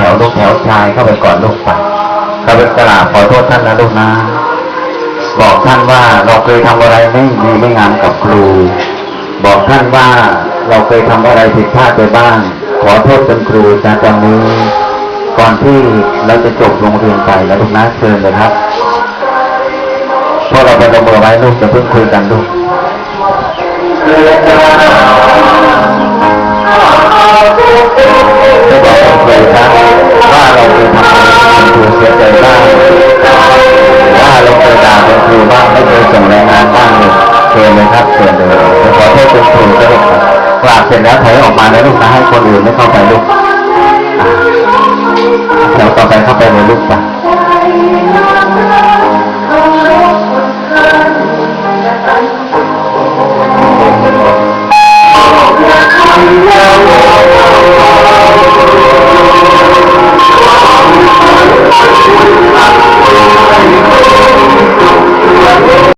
ถวลูกแถวชายเข้าไปก่อนลูกไปเข้าไปกราบขอโทษท่านนะลูกนะ บอกท่านว่าเราเคยทำอะไรไม่ดีไม่งามกับครู บอกท่านว่าเราเคยทำอะไรผิดพลาดไปบ้าง ขอโทษคุณครูจากตอนนี้ก่อนที่เราจะจบโรงเรียนไปแล้วลูกนะเชิญเลยครับพวกเราไปลงมือไว้ลูกจะเพิ่งคุยกันลูก เชิญเลยครับเชิญเลยจะขอโทษคุณครูก็ได้ครับกราบเสร็จแล้วถอยออกมาแล้วลูกนะให้คนอื่นไม่เข้าไปลูกอ่าเดี๋ยวต่อไปเข้าไปเลยลูกจ้ะ